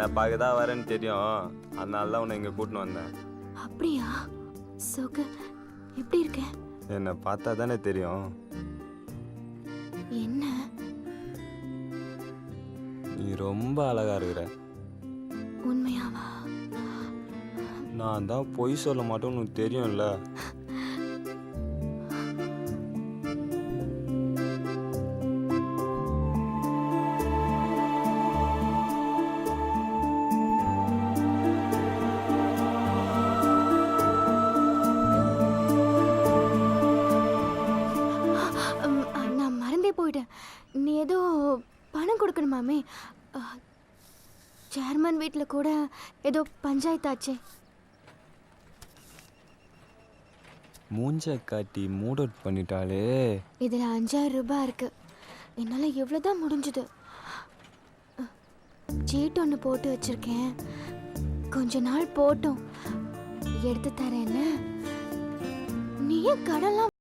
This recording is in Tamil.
என்னை பார்க்க தான் வரேன்னு தெரியும். அதனால தான் உன்னை இங்கே கூட்டின்னு வந்தேன். அப்படியா? சோக்கு எப்படி இருக்க? என்னை பார்த்தா தானே தெரியும். என்ன? நீ ரொம்ப அழகா இருக்கிற. உண்மையாவா? நான் தான் பொய் சொல்ல உனக்கு தெரியும்ல. மறந்தே போயிட்டேன் நீ ஏதோ பணம் கொடுக்கணுமாமே? சேர்மன் வீட்டில் கூட ஏதோ பஞ்சாயத்தாச்சே. மூஞ்ச காட்டி மூட் அவுட் பண்ணிட்டாலே இதில் அஞ்சாயிரம் ரூபாய் இருக்கு. என்னால் எவ்வளோ தான் முடிஞ்சுது சீட் ஒன்று போட்டு வச்சிருக்கேன். கொஞ்ச நாள் போட்டும். எடுத்து தரேன்னு. நீ ஏன் கடன்லாம்